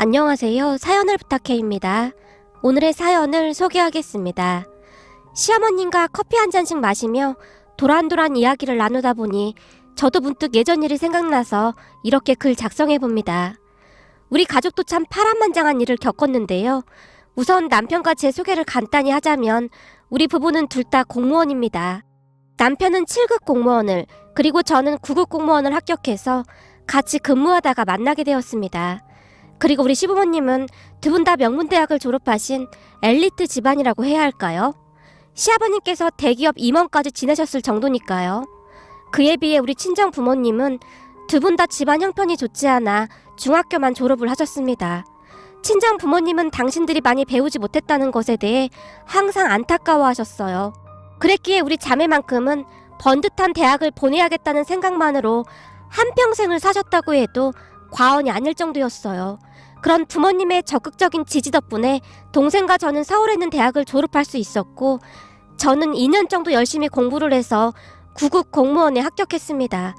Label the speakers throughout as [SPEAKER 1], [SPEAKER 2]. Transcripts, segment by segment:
[SPEAKER 1] 안녕하세요. 사연을 부탁해입니다. 오늘의 사연을 소개하겠습니다. 시어머님과 커피 한 잔씩 마시며 도란도란 이야기를 나누다 보니 저도 문득 예전 일이 생각나서 이렇게 글 작성해 봅니다. 우리 가족도 참 파란만장한 일을 겪었는데요. 우선 남편과 제 소개를 간단히 하자면 우리 부부는 둘 다 공무원입니다. 남편은 7급 공무원을 그리고 저는 9급 공무원을 합격해서 같이 근무하다가 만나게 되었습니다. 그리고 우리 시부모님은 두 분 다 명문대학을 졸업하신 엘리트 집안이라고 해야 할까요? 시아버님께서 대기업 임원까지 지내셨을 정도니까요. 그에 비해 우리 친정 부모님은 두 분 다 집안 형편이 좋지 않아 중학교만 졸업을 하셨습니다. 친정 부모님은 당신들이 많이 배우지 못했다는 것에 대해 항상 안타까워하셨어요. 그랬기에 우리 자매만큼은 번듯한 대학을 보내야겠다는 생각만으로 한평생을 사셨다고 해도 과언이 아닐 정도였어요. 그런 부모님의 적극적인 지지 덕분에 동생과 저는 서울에 있는 대학을 졸업할 수 있었고 저는 2년 정도 열심히 공부를 해서 9급 공무원에 합격했습니다.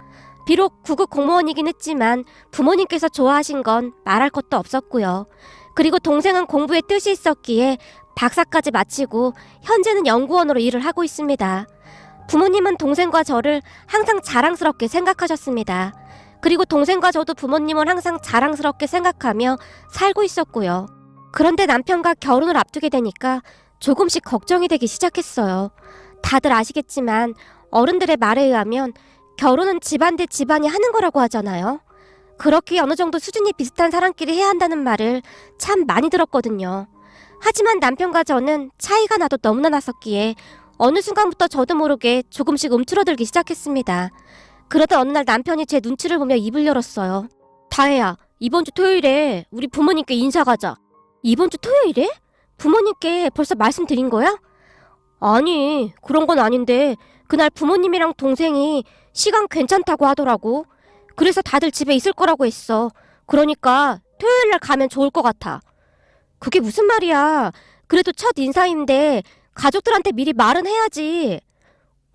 [SPEAKER 1] 비록 9급 공무원이긴 했지만 부모님께서 좋아하신 건 말할 것도 없었고요. 그리고 동생은 공부에 뜻이 있었기에 박사까지 마치고 현재는 연구원으로 일을 하고 있습니다. 부모님은 동생과 저를 항상 자랑스럽게 생각하셨습니다. 그리고 동생과 저도 부모님을 항상 자랑스럽게 생각하며 살고 있었고요. 그런데 남편과 결혼을 앞두게 되니까 조금씩 걱정이 되기 시작했어요. 다들 아시겠지만 어른들의 말에 의하면 결혼은 집안 대 집안이 하는 거라고 하잖아요. 그렇게 어느 정도 수준이 비슷한 사람끼리 해야 한다는 말을 참 많이 들었거든요. 하지만 남편과 저는 차이가 나도 너무나 났었기에 어느 순간부터 저도 모르게 조금씩 움츠러들기 시작했습니다. 그러다 어느 날 남편이 제 눈치를 보며 입을 열었어요. 다혜야, 이번 주 토요일에 우리 부모님께 인사 가자. 이번 주 토요일에? 부모님께 벌써 말씀드린 거야? 아니, 그런 건 아닌데 그날 부모님이랑 동생이 시간 괜찮다고 하더라고. 그래서 다들 집에 있을 거라고 했어. 그러니까 토요일 날 가면 좋을 것 같아. 그게 무슨 말이야? 그래도 첫 인사인데 가족들한테 미리 말은 해야지.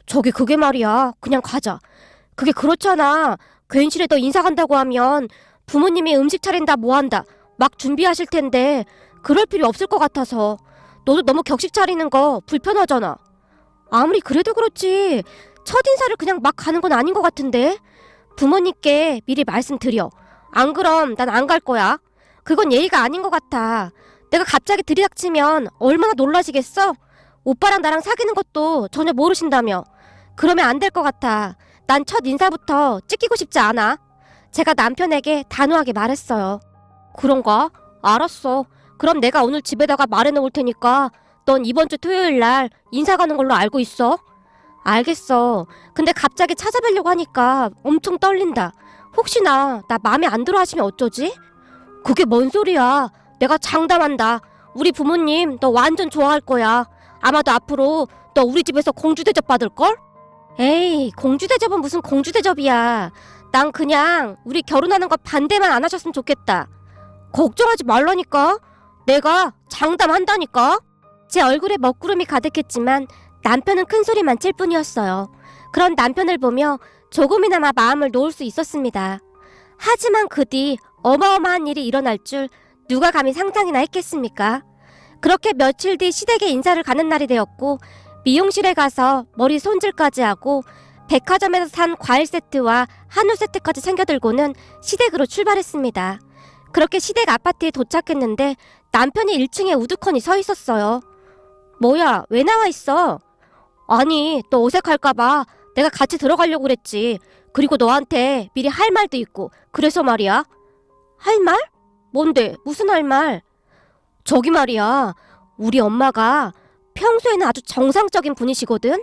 [SPEAKER 1] 저기 그게 말이야. 그냥 가자. 그게 그렇잖아. 괜시레 너 인사 간다고 하면 부모님이 음식 차린다 뭐 한다 막 준비하실 텐데 그럴 필요 없을 것 같아서 너도 너무 격식 차리는 거 불편하잖아. 아무리 그래도 그렇지 첫 인사를 그냥 막 가는 건 아닌 것 같은데 부모님께 미리 말씀드려. 안 그럼 난 안 갈 거야. 그건 예의가 아닌 것 같아. 내가 갑자기 들이닥치면 얼마나 놀라시겠어? 오빠랑 나랑 사귀는 것도 전혀 모르신다며. 그러면 안 될 것 같아. 난 첫 인사부터 찍히고 싶지 않아. 제가 남편에게 단호하게 말했어요. 그런가? 알았어. 그럼 내가 오늘 집에다가 말해놓을 테니까 넌 이번 주 토요일 날 인사 가는 걸로 알고 있어. 알겠어. 근데 갑자기 찾아뵈려고 하니까 엄청 떨린다. 혹시나 나 마음에 안 들어 하시면 어쩌지? 그게 뭔 소리야. 내가 장담한다. 우리 부모님 너 완전 좋아할 거야. 아마도 앞으로 너 우리 집에서 공주 대접 받을걸? 에이, 공주 대접은 무슨 공주 대접이야. 난 그냥 우리 결혼하는 거 반대만 안 하셨으면 좋겠다. 걱정하지 말라니까. 내가 장담한다니까. 제 얼굴에 먹구름이 가득했지만 남편은 큰 소리만 칠 뿐이었어요. 그런 남편을 보며 조금이나마 마음을 놓을 수 있었습니다. 하지만 그 뒤 어마어마한 일이 일어날 줄 누가 감히 상상이나 했겠습니까? 그렇게 며칠 뒤 시댁에 인사를 가는 날이 되었고 미용실에 가서 머리 손질까지 하고 백화점에서 산 과일 세트와 한우 세트까지 챙겨 들고는 시댁으로 출발했습니다. 그렇게 시댁 아파트에 도착했는데 남편이 1층에 우두커니 서 있었어요. 뭐야, 왜 나와 있어? 아니, 너 어색할까봐 내가 같이 들어가려고 그랬지. 그리고 너한테 미리 할 말도 있고, 그래서 말이야. 할 말? 뭔데? 무슨 할 말? 저기 말이야. 우리 엄마가 평소에는 아주 정상적인 분이시거든?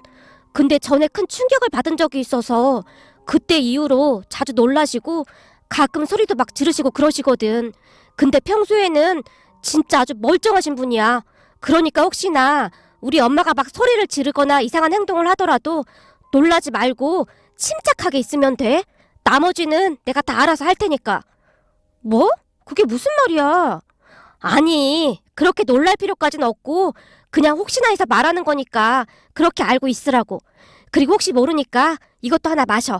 [SPEAKER 1] 근데 전에 큰 충격을 받은 적이 있어서 그때 이후로 자주 놀라시고 가끔 소리도 막 지르시고 그러시거든. 근데 평소에는 진짜 아주 멀쩡하신 분이야. 그러니까 혹시나 우리 엄마가 막 소리를 지르거나 이상한 행동을 하더라도 놀라지 말고 침착하게 있으면 돼. 나머지는 내가 다 알아서 할 테니까. 뭐? 그게 무슨 말이야? 아니, 그렇게 놀랄 필요까지는 없고 그냥 혹시나 해서 말하는 거니까 그렇게 알고 있으라고. 그리고 혹시 모르니까 이것도 하나 마셔.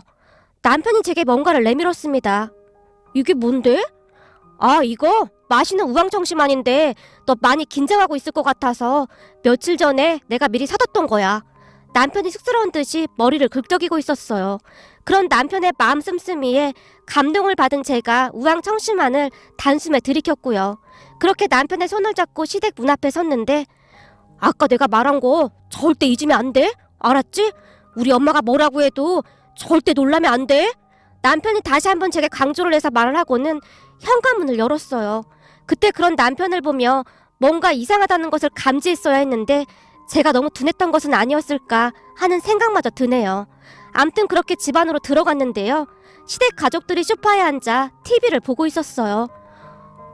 [SPEAKER 1] 남편이 제게 뭔가를 내밀었습니다. 이게 뭔데? 아, 이거 맛있는 우황청심환인데 너 많이 긴장하고 있을 것 같아서 며칠 전에 내가 미리 사뒀던 거야. 남편이 쑥스러운 듯이 머리를 긁덕이고 있었어요. 그런 남편의 마음 씀씀이에 감동을 받은 제가 우황청심환을 단숨에 들이켰고요. 그렇게 남편의 손을 잡고 시댁 문 앞에 섰는데 아까 내가 말한 거 절대 잊으면 안 돼. 알았지? 우리 엄마가 뭐라고 해도 절대 놀라면 안 돼. 남편이 다시 한번 제게 강조를 해서 말을 하고는 현관문을 열었어요. 그때 그런 남편을 보며 뭔가 이상하다는 것을 감지했어야 했는데 제가 너무 둔했던 것은 아니었을까 하는 생각마저 드네요. 암튼 그렇게 집 안으로 들어갔는데요. 시댁 가족들이 소파에 앉아 TV를 보고 있었어요.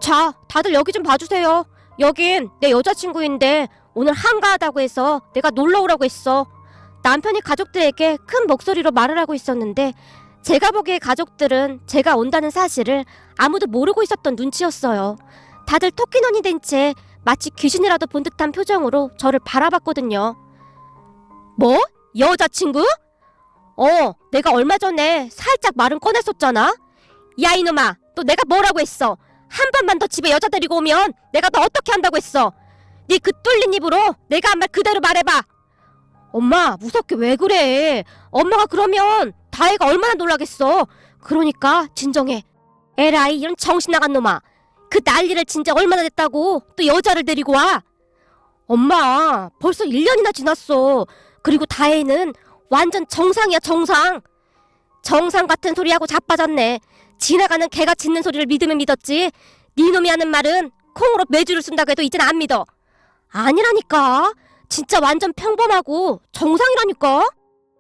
[SPEAKER 1] 자, 다들 여기 좀 봐주세요. 여긴 내 여자친구인데 오늘 한가하다고 해서 내가 놀러 오라고 했어. 남편이 가족들에게 큰 목소리로 말을 하고 있었는데 제가 보기에 가족들은 제가 온다는 사실을 아무도 모르고 있었던 눈치였어요. 다들 토끼눈이 된 채 마치 귀신이라도 본 듯한 표정으로 저를 바라봤거든요. 뭐? 여자친구? 어, 내가 얼마 전에 살짝 말은 꺼냈었잖아. 야 이놈아, 너 내가 뭐라고 했어? 한 번만 더 집에 여자 데리고 오면 내가 너 어떻게 한다고 했어? 네 그 뚫린 입으로 내가 한 말 그대로 말해봐. 엄마, 무섭게 왜 그래? 엄마가 그러면 다혜가 얼마나 놀라겠어. 그러니까 진정해. 에라이 이런 정신 나간 놈아. 그 난리를 진짜 얼마나 됐다고 또 여자를 데리고 와. 엄마, 벌써 1년이나 지났어. 그리고 다혜는 완전 정상이야, 정상. 정상 같은 소리하고 자빠졌네. 지나가는 개가 짖는 소리를 믿으면 믿었지. 네 놈이 하는 말은 콩으로 매주를 쓴다고 해도 이젠 안 믿어. 아니라니까. 진짜 완전 평범하고 정상이라니까.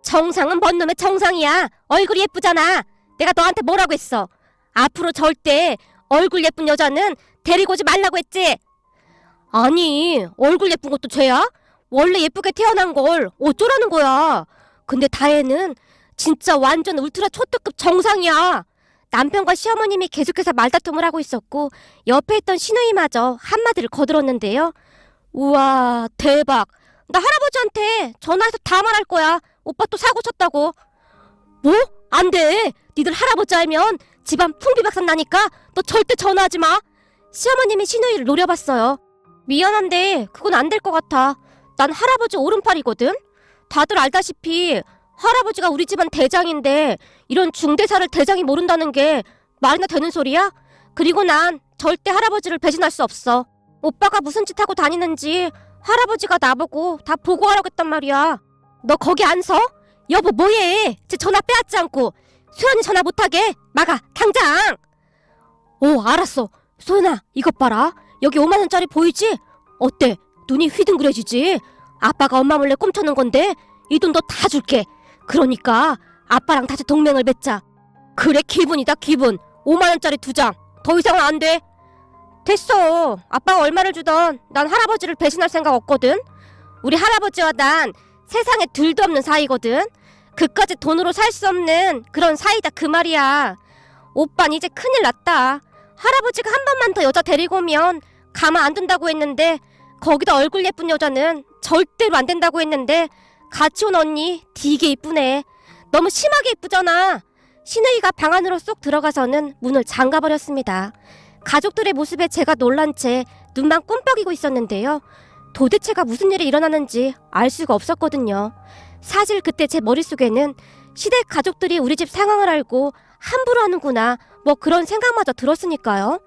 [SPEAKER 1] 정상은 뭔 놈의 정상이야. 얼굴이 예쁘잖아. 내가 너한테 뭐라고 했어? 앞으로 절대 얼굴 예쁜 여자는 데리고 오지 말라고 했지. 아니, 얼굴 예쁜 것도 죄야? 원래 예쁘게 태어난 걸 어쩌라는 거야. 근데 다혜는 진짜 완전 울트라 초특급 정상이야. 남편과 시어머님이 계속해서 말다툼을 하고 있었고 옆에 있던 시누이마저 한마디를 거들었는데요. 우와 대박. 나 할아버지한테 전화해서 다 말할 거야. 오빠 또 사고 쳤다고. 뭐? 안 돼. 니들 할아버지 알면 집안 풍비박산 나니까 너 절대 전화하지 마. 시어머님이 시누이를 노려봤어요. 미안한데 그건 안 될 것 같아. 난 할아버지 오른팔이거든. 다들 알다시피 할아버지가 우리 집안 대장인데 이런 중대사를 대장이 모른다는 게 말이나 되는 소리야? 그리고 난 절대 할아버지를 배신할 수 없어. 오빠가 무슨 짓 하고 다니는지 할아버지가 나보고 다 보고하라고 했단 말이야. 너 거기 안 서? 여보 뭐해? 제 전화 빼앗지 않고 소연이 전화 못하게 막아 당장. 오 알았어. 소연아 이것 봐라. 여기 5만 원짜리 보이지? 어때? 눈이 휘둥그레지지? 아빠가 엄마 몰래 꼼쳐놓은 건데 이 돈 너 다 줄게. 그러니까 아빠랑 다시 동맹을 맺자. 그래 기분이다 기분. 5만 원짜리 두 장. 더 이상은 안 돼. 됐어. 아빠가 얼마를 주던 난 할아버지를 배신할 생각 없거든. 우리 할아버지와 난 세상에 둘도 없는 사이거든. 그까지 돈으로 살 수 없는 그런 사이다 그 말이야. 오빤 이제 큰일 났다. 할아버지가 한 번만 더 여자 데리고 오면 가만 안 둔다고 했는데 거기다 얼굴 예쁜 여자는 절대로 안 된다고 했는데 온 언니 되게 이쁘네. 너무 심하게 이쁘잖아. 신우이가 방 안으로 쏙 들어가서는 문을 잠가버렸습니다. 가족들의 모습에 제가 놀란 채 눈만 꿈뻑이고 있었는데요. 도대체가 무슨 일이 일어나는지 알 수가 없었거든요. 사실 그때 제 머릿속에는 시댁 가족들이 우리 집 상황을 알고 함부로 하는구나 뭐 그런 생각마저 들었으니까요.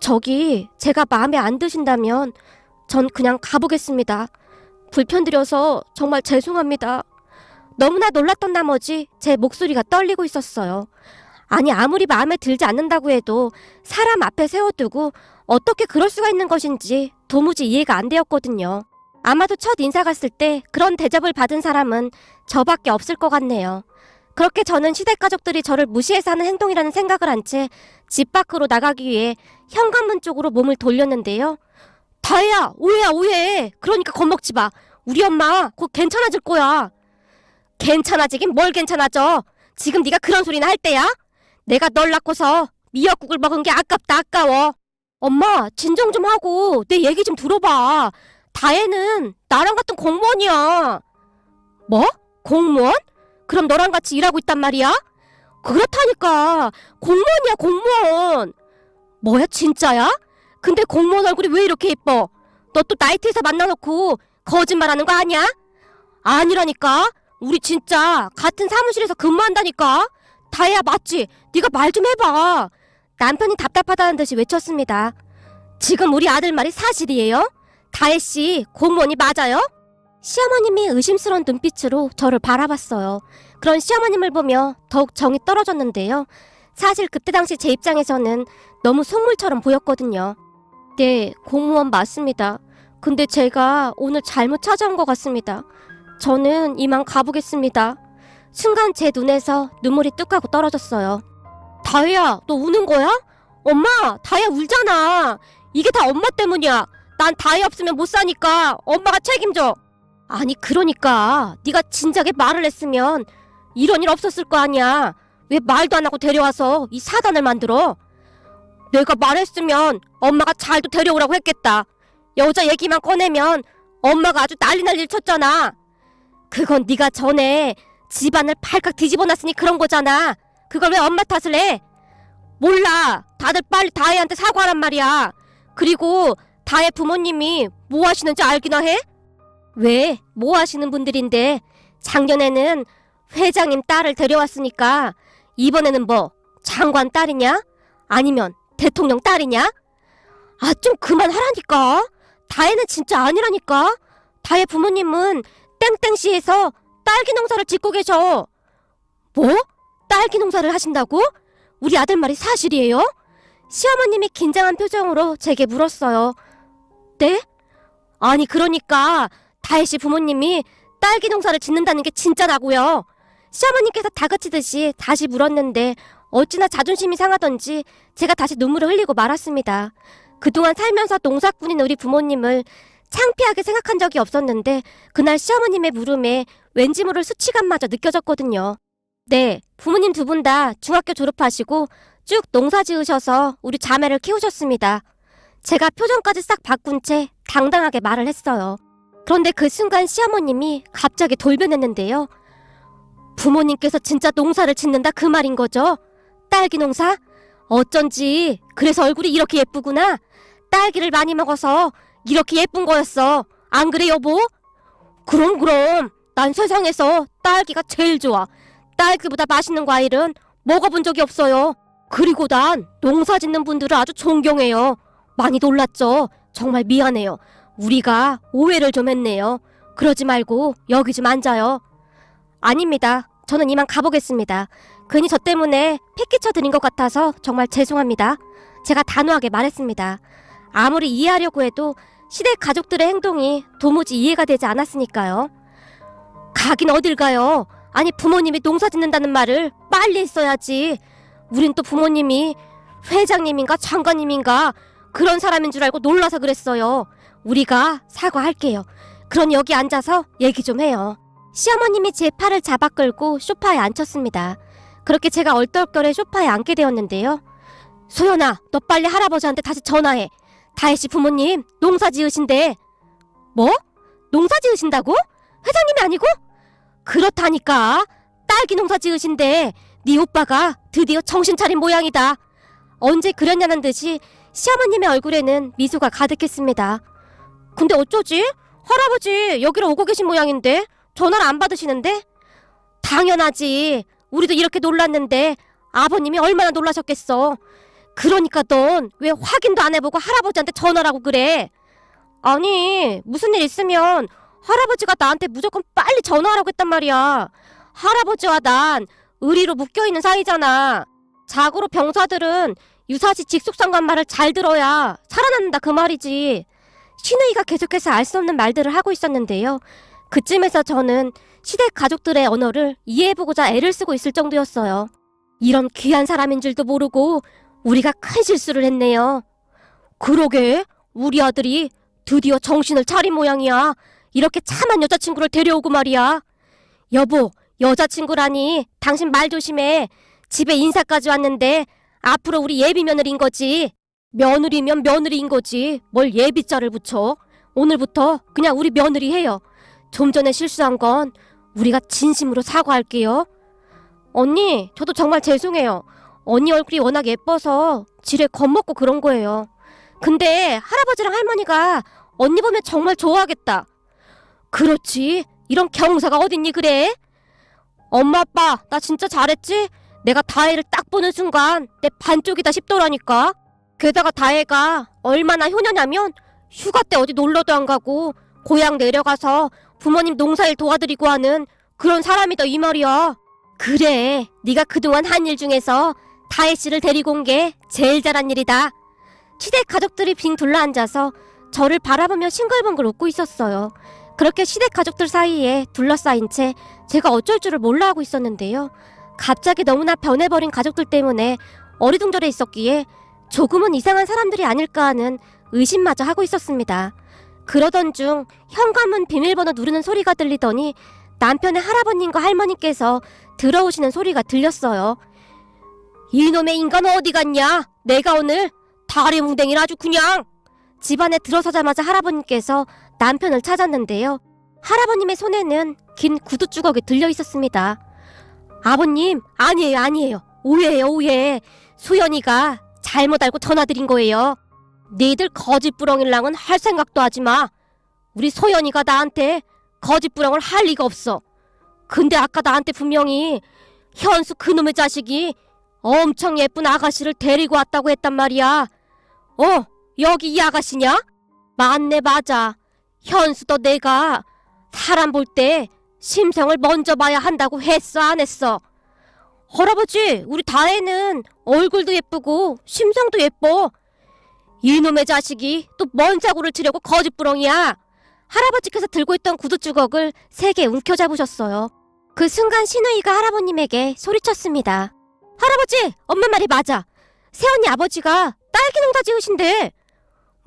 [SPEAKER 1] 저기 제가 마음에 안 드신다면 전 그냥 가보겠습니다. 불편드려서 정말 죄송합니다. 너무나 놀랐던 나머지 제 목소리가 떨리고 있었어요. 아니 아무리 마음에 들지 않는다고 해도 사람 앞에 세워두고 어떻게 그럴 수가 있는 것인지 도무지 이해가 안 되었거든요. 아마도 첫 인사 갔을 때 그런 대접을 받은 사람은 저밖에 없을 것 같네요. 그렇게 저는 시댁 가족들이 저를 무시해서 하는 행동이라는 생각을 한 채 집 밖으로 나가기 위해 현관문 쪽으로 몸을 돌렸는데요. 다혜야, 오해야, 오해. 그러니까 겁먹지 마. 우리 엄마 곧 괜찮아질 거야. 괜찮아지긴 뭘 괜찮아져. 지금 네가 그런 소리나 할 때야? 내가 널 낳고서 미역국을 먹은 게 아깝다 아까워. 엄마 진정 좀 하고 내 얘기 좀 들어봐. 다혜는 나랑 같은 공무원이야. 뭐? 공무원? 그럼 너랑 같이 일하고 있단 말이야? 그렇다니까 공무원이야 공무원. 뭐야 진짜야? 근데 공무원 얼굴이 왜 이렇게 예뻐? 너 또 나이트에서 만나놓고 거짓말하는 거 아니야? 아니라니까. 우리 진짜 같은 사무실에서 근무한다니까. 다혜야 맞지? 네가 말 좀 해봐. 남편이 답답하다는 듯이 외쳤습니다. 지금 우리 아들 말이 사실이에요? 다혜 씨 공무원이 맞아요? 시어머님이 의심스러운 눈빛으로 저를 바라봤어요. 그런 시어머님을 보며 더욱 정이 떨어졌는데요. 사실 그때 당시 제 입장에서는 너무 속물처럼 보였거든요. 네, 공무원 맞습니다. 근데 제가 오늘 잘못 찾아온 것 같습니다. 저는 이만 가보겠습니다. 순간 제 눈에서 눈물이 뚝 하고 떨어졌어요. 다혜야, 너 우는 거야? 엄마, 다혜야 울잖아. 이게 다 엄마 때문이야. 난 다혜 없으면 못 사니까 엄마가 책임져. 아니 그러니까 네가 진작에 말을 했으면 이런 일 없었을 거 아니야. 왜 말도 안 하고 데려와서 이 사단을 만들어? 내가 말했으면 엄마가 잘도 데려오라고 했겠다. 여자 얘기만 꺼내면 엄마가 아주 난리 난리를 쳤잖아. 그건 네가 전에 집안을 발칵 뒤집어놨으니 그런 거잖아. 그걸 왜 엄마 탓을 해? 몰라. 다들 빨리 다혜한테 사과하란 말이야. 그리고 다혜 부모님이 뭐 하시는지 알기나 해? 왜? 뭐 하시는 분들인데 작년에는 회장님 딸을 데려왔으니까 이번에는 뭐 장관 딸이냐? 아니면 대통령 딸이냐? 아 좀 그만하라니까. 다혜는 진짜 아니라니까. 다혜 부모님은 땡땡시에서 딸기 농사를 짓고 계셔. 뭐? 딸기 농사를 하신다고? 우리 아들 말이 사실이에요? 시어머님이 긴장한 표정으로 제게 물었어요. 네? 아니 그러니까 다혜 씨 부모님이 딸기 농사를 짓는다는 게 진짜라고요. 시어머님께서 다그치듯이 다시 물었는데 어찌나 자존심이 상하던지 제가 다시 눈물을 흘리고 말았습니다. 그동안 살면서 농사꾼인 우리 부모님을 창피하게 생각한 적이 없었는데 그날 시어머님의 물음에 왠지 모를 수치감마저 느껴졌거든요. 네, 부모님 두 분 다 중학교 졸업하시고 쭉 농사 지으셔서 우리 자매를 키우셨습니다. 제가 표정까지 싹 바꾼 채 당당하게 말을 했어요. 그런데 그 순간 시어머님이 갑자기 돌변했는데요. 부모님께서 진짜 농사를 짓는다 그 말인 거죠? 딸기 농사? 어쩐지 그래서 얼굴이 이렇게 예쁘구나. 딸기를 많이 먹어서 이렇게 예쁜 거였어. 안 그래 여보? 그럼 그럼 난 세상에서 딸기가 제일 좋아. 딸기보다 맛있는 과일은 먹어본 적이 없어요. 그리고 난 농사 짓는 분들을 아주 존경해요. 많이 놀랐죠? 정말 미안해요. 우리가 오해를 좀 했네요. 그러지 말고 여기 좀 앉아요. 아닙니다. 저는 이만 가보겠습니다. 괜히 저 때문에 패기쳐 드린 것 같아서 정말 죄송합니다. 제가 단호하게 말했습니다. 아무리 이해하려고 해도 시댁 가족들의 행동이 도무지 이해가 되지 않았으니까요. 가긴 어딜 가요? 아니 부모님이 농사 짓는다는 말을 빨리 했어야지. 우린 또 부모님이 회장님인가 장관님인가 그런 사람인 줄 알고 놀라서 그랬어요. 우리가 사과할게요. 그럼 여기 앉아서 얘기 좀 해요. 시어머님이 제 팔을 잡아 끌고 소파에 앉혔습니다. 그렇게 제가 얼떨결에 소파에 앉게 되었는데요. 소연아, 너 빨리 할아버지한테 다시 전화해. 다혜 씨 부모님 농사 지으신대. 뭐? 농사 지으신다고? 회장님이 아니고? 그렇다니까. 딸기 농사 지으신데 네 오빠가 드디어 정신 차린 모양이다. 언제 그랬냐는 듯이 시어머님의 얼굴에는 미소가 가득했습니다. 근데 어쩌지? 할아버지 여기로 오고 계신 모양인데 전화를 안 받으시는데? 당연하지. 우리도 이렇게 놀랐는데 아버님이 얼마나 놀라셨겠어. 그러니까 넌 왜 확인도 안 해보고 할아버지한테 전화라고 그래? 아니 무슨 일 있으면 할아버지가 나한테 무조건 빨리 전화하라고 했단 말이야. 할아버지와 난 의리로 묶여있는 사이잖아. 자고로 병사들은 유사시 직속상관 말을 잘 들어야 살아남는다 그 말이지. 신우이가 계속해서 알 수 없는 말들을 하고 있었는데요. 그쯤에서 저는 시댁 가족들의 언어를 이해해보고자 애를 쓰고 있을 정도였어요. 이런 귀한 사람인 줄도 모르고 우리가 큰 실수를 했네요. 그러게 우리 아들이 드디어 정신을 차린 모양이야. 이렇게 참한 여자친구를 데려오고 말이야. 여보, 여자친구라니 당신 말 조심해. 집에 인사까지 왔는데 앞으로 우리 예비 며느리인 거지. 며느리면 며느리인 거지. 뭘 예비자를 붙여. 오늘부터 그냥 우리 며느리 해요. 좀 전에 실수한 건 우리가 진심으로 사과할게요. 언니, 저도 정말 죄송해요. 언니 얼굴이 워낙 예뻐서 지레 겁먹고 그런 거예요. 근데 할아버지랑 할머니가 언니 보면 정말 좋아하겠다. 그렇지. 이런 경사가 어딨니 그래? 엄마 아빠 나 진짜 잘했지? 내가 다혜를 딱 보는 순간 내 반쪽이다 싶더라니까. 게다가 다혜가 얼마나 효녀냐면 휴가 때 어디 놀러도 안 가고 고향 내려가서 부모님 농사일 도와드리고 하는 그런 사람이다 이 말이야. 그래, 네가 그동안 한 일 중에서 다혜 씨를 데리고 온 게 제일 잘한 일이다. 시댁 가족들이 빙 둘러앉아서 저를 바라보며 싱글벙글 웃고 있었어요. 그렇게 시댁 가족들 사이에 둘러싸인 채 제가 어쩔 줄을 몰라 하고 있었는데요. 갑자기 너무나 변해버린 가족들 때문에 어리둥절해 있었기에 조금은 이상한 사람들이 아닐까 하는 의심마저 하고 있었습니다. 그러던 중 현관문 비밀번호 누르는 소리가 들리더니 남편의 할아버님과 할머니께서 들어오시는 소리가 들렸어요. 이놈의 인간 어디 갔냐? 내가 오늘 다리 뭉댕이를 아주 그냥 집안에 들어서자마자 할아버님께서 남편을 찾았는데요. 할아버님의 손에는 긴 구두 주걱이 들려 있었습니다. 아버님, 아니에요, 아니에요. 오해예요, 오해. 수연이가 잘못 알고 전화드린 거예요. 니들 거짓부렁이랑은 할 생각도 하지 마. 우리 소연이가 나한테 거짓부렁을 할 리가 없어. 근데 아까 나한테 분명히 현수 그놈의 자식이 엄청 예쁜 아가씨를 데리고 왔다고 했단 말이야. 어, 여기 이 아가씨냐? 맞네, 맞아. 현수도 내가 사람 볼 때 심성을 먼저 봐야 한다고 했어, 안 했어? 할아버지, 우리 다혜는 얼굴도 예쁘고 심성도 예뻐. 이놈의 자식이 또 뭔 사고를 치려고 거짓부렁이야. 할아버지께서 들고 있던 구두 주걱을 세개 움켜잡으셨어요. 그 순간 신우이가 할아버님에게 소리쳤습니다. 할아버지, 엄마 말이 맞아. 새언니 아버지가 딸기 농사 지으신대.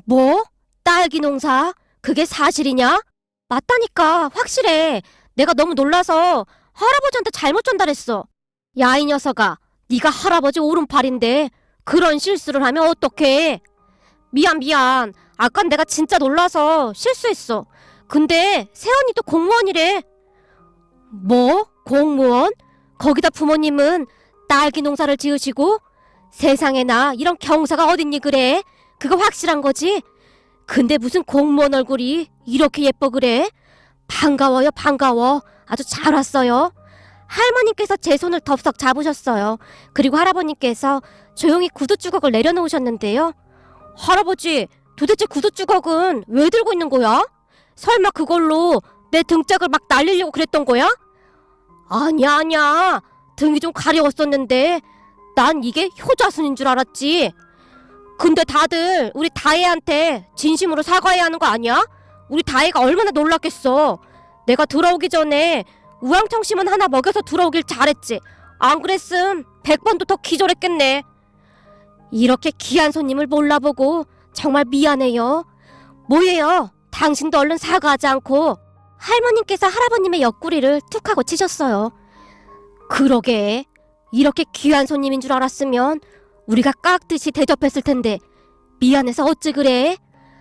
[SPEAKER 1] 뭐? 딸기 농사? 그게 사실이냐? 맞다니까, 확실해. 내가 너무 놀라서 할아버지한테 잘못 전달했어. 야, 이 녀석아. 네가 할아버지 오른팔인데 그런 실수를 하면 어떡해? 미안, 미안. 아깐 내가 진짜 놀라서 실수했어. 근데 새언니도 공무원이래. 뭐? 공무원? 거기다 부모님은 딸기 농사를 지으시고 세상에나 이런 경사가 어딨니 그래? 그거 확실한 거지? 근데 무슨 공무원 얼굴이 이렇게 예뻐 그래? 반가워요 반가워 아주 잘 왔어요 할머니께서 제 손을 덥석 잡으셨어요 그리고 할아버님께서 조용히 구두 주걱을 내려놓으셨는데요 할아버지 도대체 구두 주걱은 왜 들고 있는 거야? 설마 그걸로 내 등짝을 막 날리려고 그랬던 거야? 아니야 아니야 등이 좀 가려웠었는데 난 이게 효자손인 줄 알았지. 근데 다들 우리 다혜한테 진심으로 사과해야 하는 거 아니야? 우리 다혜가 얼마나 놀랐겠어. 내가 들어오기 전에 우황청심은 하나 먹여서 들어오길 잘했지. 안 그랬음 100번도 더 기절했겠네. 이렇게 귀한 손님을 몰라보고 정말 미안해요. 뭐예요? 당신도 얼른 사과하지 않고 할머님께서 할아버님의 옆구리를 툭 하고 치셨어요. 그러게 이렇게 귀한 손님인 줄 알았으면 우리가 깍듯이 대접했을 텐데 미안해서 어찌 그래?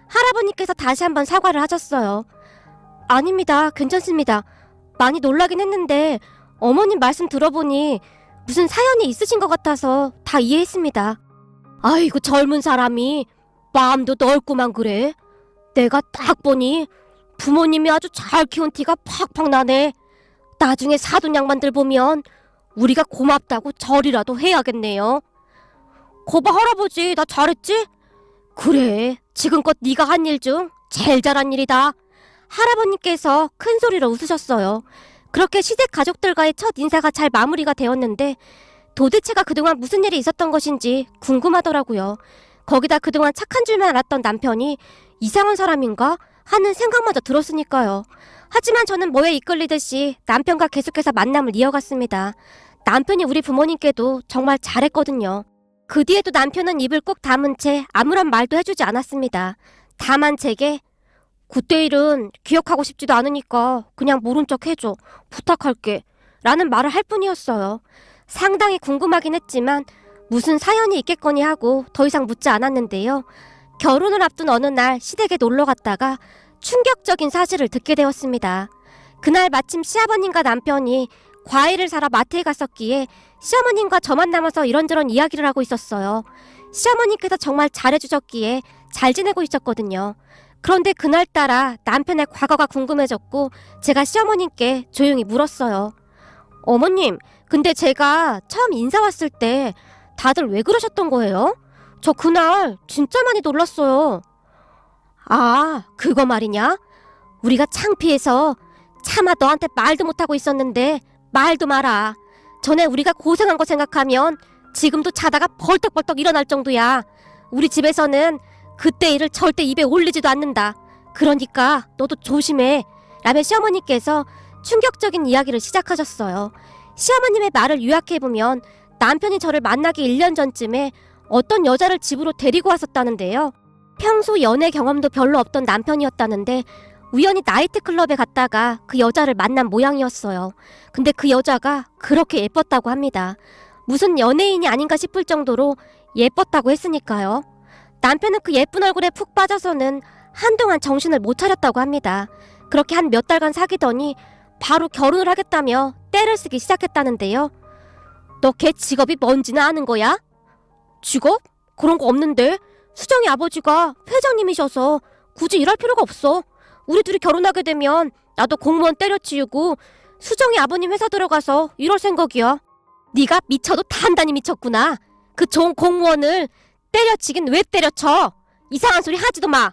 [SPEAKER 1] 할아버님께서 다시 한번 사과를 하셨어요. 아닙니다. 괜찮습니다. 많이 놀라긴 했는데 어머님 말씀 들어보니 무슨 사연이 있으신 것 같아서 다 이해했습니다. 아이고 젊은 사람이 마음도 넓구만 그래. 내가 딱 보니 부모님이 아주 잘 키운 티가 팍팍 나네. 나중에 사돈 양반들 보면 우리가 고맙다고 절이라도 해야겠네요. 거봐 할아버지 나 잘했지? 그래 지금껏 네가 한 일 중 제일 잘한 일이다. 할아버님께서 큰 소리로 웃으셨어요. 그렇게 시댁 가족들과의 첫 인사가 잘 마무리가 되었는데 도대체가 그동안 무슨 일이 있었던 것인지 궁금하더라고요. 거기다 그동안 착한 줄만 알았던 남편이 이상한 사람인가 하는 생각마저 들었으니까요. 하지만 저는 뭐에 이끌리듯이 남편과 계속해서 만남을 이어갔습니다. 남편이 우리 부모님께도 정말 잘했거든요. 그 뒤에도 남편은 입을 꼭 다문 채 아무런 말도 해주지 않았습니다. 다만 제게 그때 일은 기억하고 싶지도 않으니까 그냥 모른 척 해줘. 부탁할게. 라는 말을 할 뿐이었어요. 상당히 궁금하긴 했지만 무슨 사연이 있겠거니 하고 더 이상 묻지 않았는데요. 결혼을 앞둔 어느 날 시댁에 놀러 갔다가 충격적인 사실을 듣게 되었습니다. 그날 마침 시아버님과 남편이 과일을 사러 마트에 갔었기에 시어머님과 저만 남아서 이런저런 이야기를 하고 있었어요. 시어머님께서 정말 잘해주셨기에 잘 지내고 있었거든요. 그런데 그날따라 남편의 과거가 궁금해졌고 제가 시어머님께 조용히 물었어요. 어머님, 근데 제가 처음 인사 왔을 때 다들 왜 그러셨던 거예요? 저 그날 진짜 많이 놀랐어요. 아, 그거 말이냐? 우리가 창피해서 차마 너한테 말도 못하고 있었는데 말도 마라. 전에 우리가 고생한 거 생각하면 지금도 자다가 벌떡벌떡 일어날 정도야. 우리 집에서는 그때 일을 절대 입에 올리지도 않는다. 그러니까 너도 조심해. 라며 시어머니께서 충격적인 이야기를 시작하셨어요. 시어머님의 말을 요약해보면 남편이 저를 만나기 1년 전쯤에 어떤 여자를 집으로 데리고 왔었다는데요. 평소 연애 경험도 별로 없던 남편이었다는데 우연히 나이트클럽에 갔다가 그 여자를 만난 모양이었어요. 근데 그 여자가 그렇게 예뻤다고 합니다. 무슨 연예인이 아닌가 싶을 정도로 예뻤다고 했으니까요. 남편은 그 예쁜 얼굴에 푹 빠져서는 한동안 정신을 못 차렸다고 합니다. 그렇게 한 몇 달간 사귀더니 바로 결혼을 하겠다며 때를 쓰기 시작했다는데요. 너 걔 직업이 뭔지는 아는 거야? 직업? 그런 거 없는데 수정이 아버지가 회장님이셔서 굳이 일할 필요가 없어. 우리 둘이 결혼하게 되면 나도 공무원 때려치우고 수정이 아버님 회사 들어가서 이럴 생각이야. 네가 미쳐도 단단히 미쳤구나. 그 좋은 공무원을 때려치긴 왜 때려쳐? 이상한 소리 하지도 마.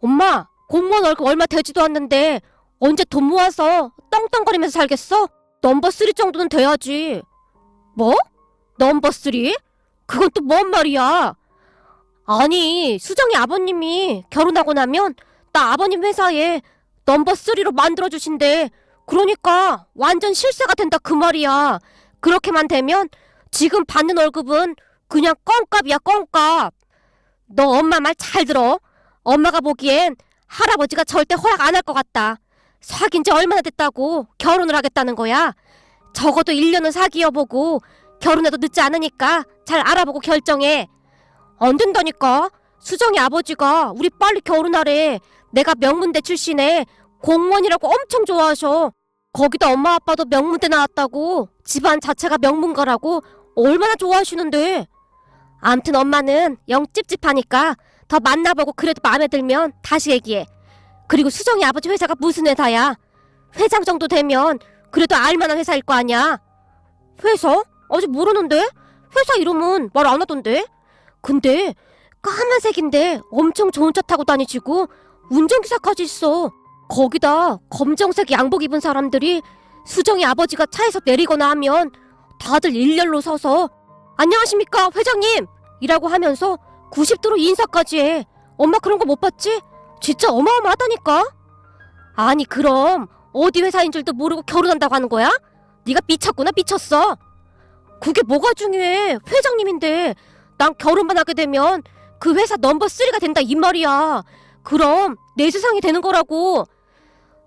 [SPEAKER 1] 엄마, 공무원 월급 얼마 되지도 않는데 언제 돈 모아서 떵떵거리면서 살겠어? 넘버 3 정도는 돼야지. 뭐? 넘버 3? 그건 또 뭔 말이야? 아니, 수정이 아버님이 결혼하고 나면 나 아버님 회사에 넘버 3로 만들어 주신대. 그러니까 완전 실세가 된다 그 말이야. 그렇게만 되면 지금 받는 월급은 그냥 껌값이야 껌값. 너 엄마 말 잘 들어. 엄마가 보기엔 할아버지가 절대 허락 안 할 것 같다. 사귄 지 얼마나 됐다고 결혼을 하겠다는 거야. 적어도 1년은 사귀어보고 결혼해도 늦지 않으니까 잘 알아보고 결정해. 안 된다니까. 수정이 아버지가 우리 빨리 결혼하래. 내가 명문대 출신에 공무원이라고 엄청 좋아하셔. 거기다 엄마 아빠도 명문대 나왔다고 집안 자체가 명문가라고 얼마나 좋아하시는데. 암튼 엄마는 영 찝찝하니까 더 만나보고 그래도 마음에 들면 다시 얘기해. 그리고 수정이 아버지 회사가 무슨 회사야? 회장 정도 되면 그래도 알만한 회사일 거 아니야. 회사? 아직 모르는데? 회사 이름은 말 안 하던데? 근데 까만색인데 엄청 좋은 차 타고 다니시고 운전기사까지 있어. 거기다 검정색 양복 입은 사람들이 수정이 아버지가 차에서 내리거나 하면 다들 일렬로 서서 안녕하십니까 회장님 이라고 하면서 90도로 인사까지 해. 엄마 그런 거 못 봤지? 진짜 어마어마하다니까. 아니 그럼 어디 회사인 줄도 모르고 결혼한다고 하는 거야? 네가 미쳤구나 미쳤어. 그게 뭐가 중요해? 회장님인데 난 결혼만 하게 되면 그 회사 넘버 3가 된다 이 말이야. 그럼 내 세상이 되는 거라고.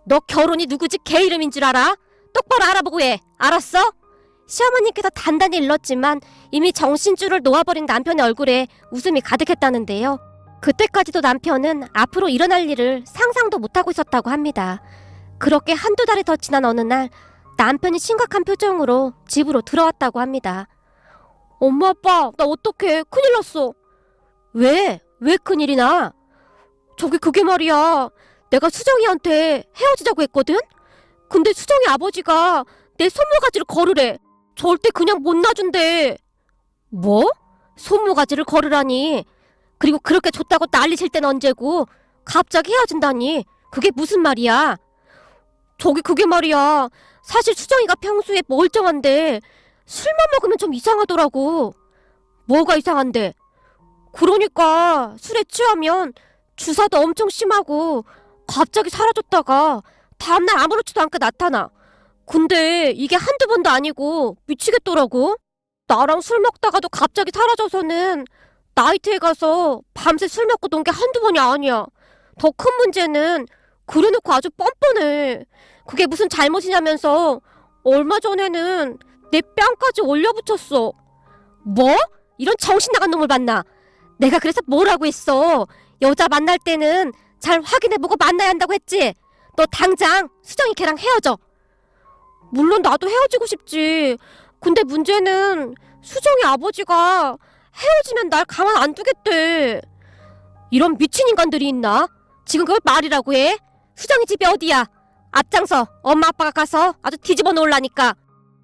[SPEAKER 1] 너 결혼이 누구지 걔 이름인 줄 알아? 똑바로 알아보고 해. 알았어? 시어머니께서 단단히 일렀지만 이미 정신줄을 놓아버린 남편의 얼굴에 웃음이 가득했다는데요. 그때까지도 남편은 앞으로 일어날 일을 상상도 못하고 있었다고 합니다. 그렇게 한두 달이 더 지난 어느 날 남편이 심각한 표정으로 집으로 들어왔다고 합니다. 엄마 아빠 나 어떡해 큰일 났어. 왜? 왜 큰일이 나? 저기 그게 말이야. 내가 수정이한테 헤어지자고 했거든? 근데 수정이 아버지가 내 손모가지를 걸으래. 절대 그냥 못 놔준대. 뭐? 손모가지를 걸으라니. 그리고 그렇게 좋다고 난리 칠 땐 언제고 갑자기 헤어진다니. 그게 무슨 말이야? 저기 그게 말이야. 사실 수정이가 평소에 멀쩡한데 술만 먹으면 좀 이상하더라고. 뭐가 이상한데? 그러니까 술에 취하면 주사도 엄청 심하고 갑자기 사라졌다가 다음날 아무렇지도 않게 나타나. 근데 이게 한두 번도 아니고 미치겠더라고. 나랑 술 먹다가도 갑자기 사라져서는 나이트에 가서 밤새 술 먹고 논 게 한두 번이 아니야. 더 큰 문제는 그래놓고 아주 뻔뻔해. 그게 무슨 잘못이냐면서 얼마 전에는 내 뺨까지 올려붙였어. 뭐? 이런 정신 나간 놈을 만나. 내가 그래서 뭐라고 했어. 여자 만날 때는 잘 확인해보고 만나야 한다고 했지. 너 당장 수정이 걔랑 헤어져. 물론 나도 헤어지고 싶지. 근데 문제는 수정이 아버지가 헤어지면 날 가만 안 두겠대. 이런 미친 인간들이 있나? 지금 그걸 말이라고 해? 수정이 집이 어디야? 앞장서 엄마 아빠가 가서 아주 뒤집어 놓으라니까.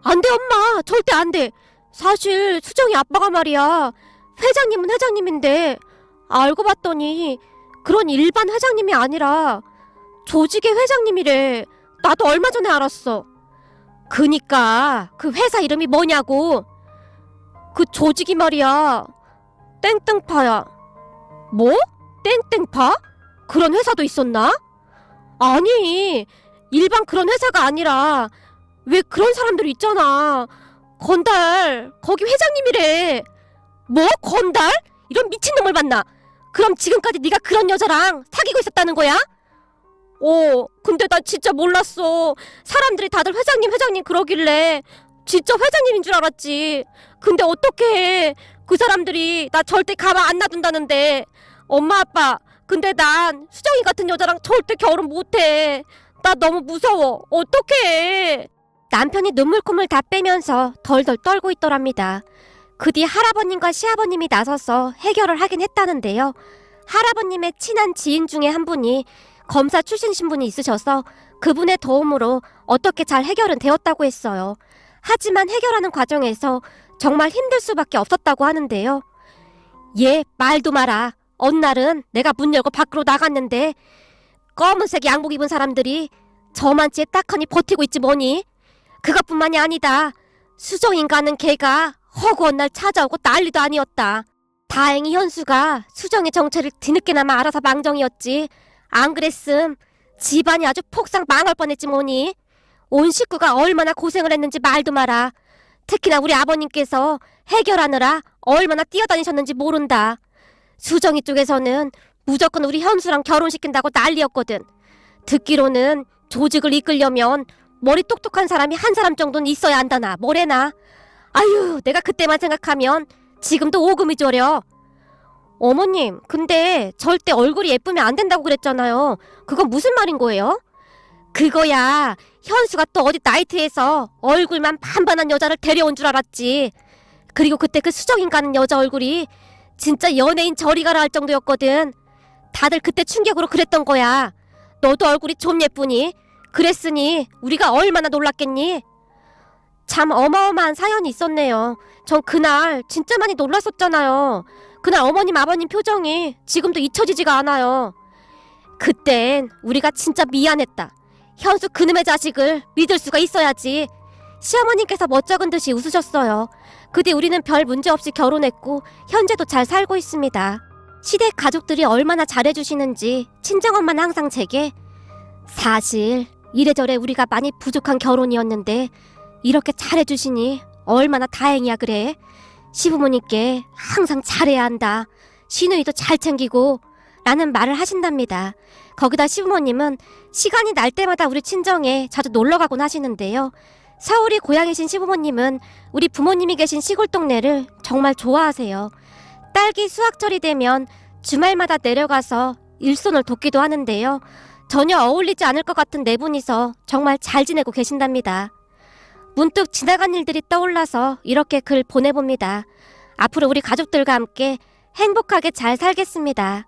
[SPEAKER 1] 안 돼 엄마 절대 안 돼. 사실 수정이 아빠가 말이야 회장님은 회장님인데 알고 봤더니 그런 일반 회장님이 아니라 조직의 회장님이래. 나도 얼마 전에 알았어. 그니까 그 회사 이름이 뭐냐고. 그 조직이 말이야. 땡땡파야. 뭐? 땡땡파? 그런 회사도 있었나? 아니, 일반 그런 회사가 아니라 왜 그런 사람들 있잖아. 건달, 거기 회장님이래. 뭐? 건달? 이런 미친놈을 만나. 그럼 지금까지 네가 그런 여자랑 사귀고 있었다는 거야? 어, 근데 나 진짜 몰랐어. 사람들이 다들 회장님, 회장님 그러길래 진짜 회장님인 줄 알았지. 근데 어떻게 그 사람들이 나 절대 가만 안 놔둔다는데. 엄마, 아빠, 근데 난 수정이 같은 여자랑 절대 결혼 못해. 나 너무 무서워. 어떡해. 남편이 눈물콧물 다 빼면서 덜덜 떨고 있더랍니다. 그 뒤 할아버님과 시아버님이 나서서 해결을 하긴 했다는데요. 할아버님의 친한 지인 중에 한 분이 검사 출신 신분이 있으셔서 그분의 도움으로 어떻게 잘 해결은 되었다고 했어요. 하지만 해결하는 과정에서 정말 힘들 수밖에 없었다고 하는데요. 얘 말도 마라. 어느 날은 내가 문 열고 밖으로 나갔는데 검은색 양복 입은 사람들이 저만치에 딱하니 버티고 있지 뭐니. 그것뿐만이 아니다. 수정인가는 걔가 허구한 날 찾아오고 난리도 아니었다. 다행히 현수가 수정의 정체를 뒤늦게나마 알아서 망정이었지. 안 그랬음 집안이 아주 폭삭 망할 뻔했지 뭐니. 온 식구가 얼마나 고생을 했는지 말도 마라. 특히나 우리 아버님께서 해결하느라 얼마나 뛰어다니셨는지 모른다. 수정이 쪽에서는 무조건 우리 현수랑 결혼시킨다고 난리였거든. 듣기로는 조직을 이끌려면 머리 똑똑한 사람이 한 사람 정도는 있어야 한다나 뭐래나. 아유 내가 그때만 생각하면 지금도 오금이 저려. 어머님, 근데 절대 얼굴이 예쁘면 안 된다고 그랬잖아요. 그건 무슨 말인 거예요? 그거야. 현수가 또 어디 나이트에서 얼굴만 반반한 여자를 데려온 줄 알았지. 그리고 그때 그 수정인 가는 여자 얼굴이 진짜 연예인 저리 가라 할 정도였거든. 다들 그때 충격으로 그랬던 거야. 너도 얼굴이 좀 예쁘니? 그랬으니 우리가 얼마나 놀랐겠니? 참 어마어마한 사연이 있었네요. 전 그날 진짜 많이 놀랐었잖아요. 그날 어머님 아버님 표정이 지금도 잊혀지지가 않아요. 그땐 우리가 진짜 미안했다. 현수 그놈의 자식을 믿을 수가 있어야지. 시어머님께서 멋쩍은 듯이 웃으셨어요. 그 뒤 우리는 별 문제 없이 결혼했고 현재도 잘 살고 있습니다. 시댁 가족들이 얼마나 잘해주시는지 친정엄마는 항상 제게 사실 이래저래 우리가 많이 부족한 결혼이었는데 이렇게 잘해주시니 얼마나 다행이야 그래. 시부모님께 항상 잘해야 한다. 시누이도 잘 챙기고 라는 말을 하신답니다. 거기다 시부모님은 시간이 날 때마다 우리 친정에 자주 놀러 가곤 하시는데요. 서울이 고향이신 시부모님은 우리 부모님이 계신 시골 동네를 정말 좋아하세요. 딸기 수확철이 되면 주말마다 내려가서 일손을 돕기도 하는데요. 전혀 어울리지 않을 것 같은 네 분이서 정말 잘 지내고 계신답니다. 문득 지나간 일들이 떠올라서 이렇게 글 보내봅니다. 앞으로 우리 가족들과 함께 행복하게 잘 살겠습니다.